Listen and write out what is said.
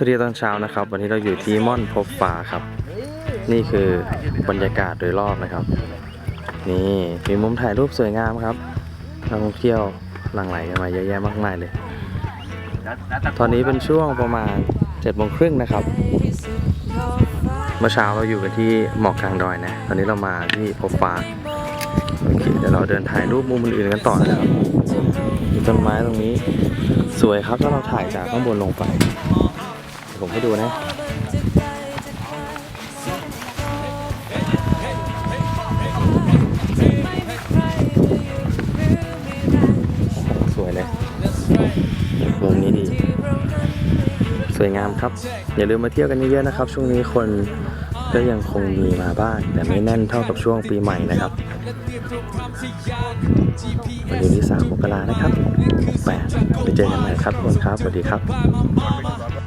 สวัสดีตอนเช้านะครับ วันนี้เราอยู่ที่ม่อนพบฟ้าครับ นี่คือบรรยากาศโดยรอบนะครับ นี่มีมุมถ่ายรูปสวยงามครับนักท่องเที่ยวหลั่งไหลกันมาเยอะแยะมากมายเลย ตอนนี้เป็นช่วงประมาณ7จ็ดโมงครึ่งนะครับ เมื่อเช้าเราอยู่กันที่หมอกกลางดอยนะ ตอนนี้เรามาที่พบฟ้าโอเคเดี๋ยวเราเดินถ่ายรูปมุมอื่นๆกันต่อนะครับมีต้นไม้ตรงนี้สวยครับถ้าเราถ่ายจากข้างบนลงไป ผมให้ดูนะสวยเลยมุมนี้ดี สวยงามครับ อย่าลืมมาเที่ยวกันเยอะๆนะครับ ช่วงนี้คนก็ยังคงมีมาบ้าง แต่ไม่แน่นเท่ากับช่วงปีใหม่นะครับ วันนี้ที่สามมกรานะครับแปดไปเจอกันใหม่ครับทุกคนครับ สวัสดีครับ